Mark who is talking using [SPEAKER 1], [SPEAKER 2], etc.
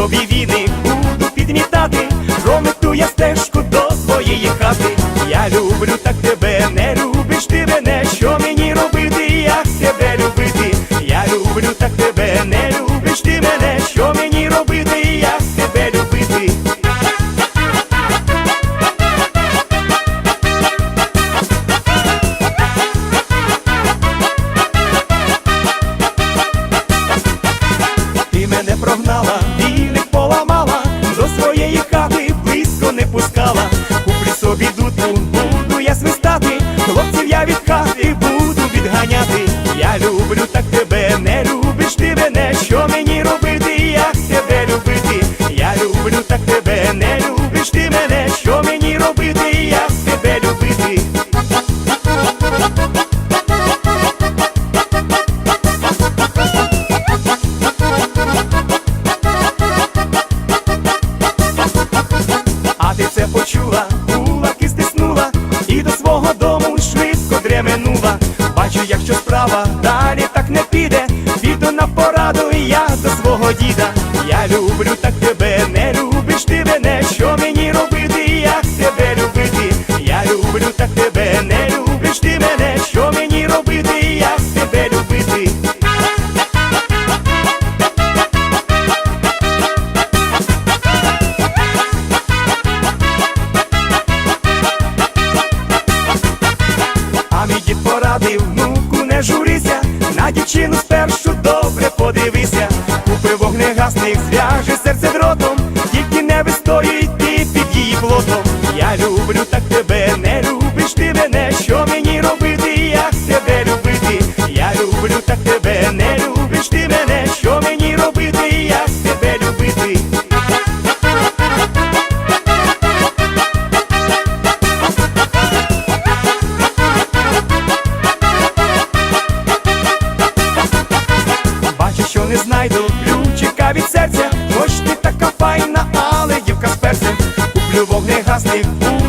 [SPEAKER 1] собі війни буду підмітати, промету я стежку до своєї хати. Я люблю так тебе, не любиш ти мене, собі буду я свистати, хлопців я від хати буду відганяти. Я люблю так тебе, не любиш ти мене, що мені робити, як тебе любити. Я люблю так тебе, не любиш ти мене, що мені робити, як тебе любити. А ти це почула, діда. Я люблю так тебе, не любиш ти мене, що мені робити, як тебе любити. Я люблю так тебе, не любиш ти мене, що мені робити, як тебе любити. А мій дід порадив, внуку, не журися, на дівчину вогнегасник, зв'яже серце дротом, тільки не вистоїть ти під її плотом. Я люблю так тебе, fantástico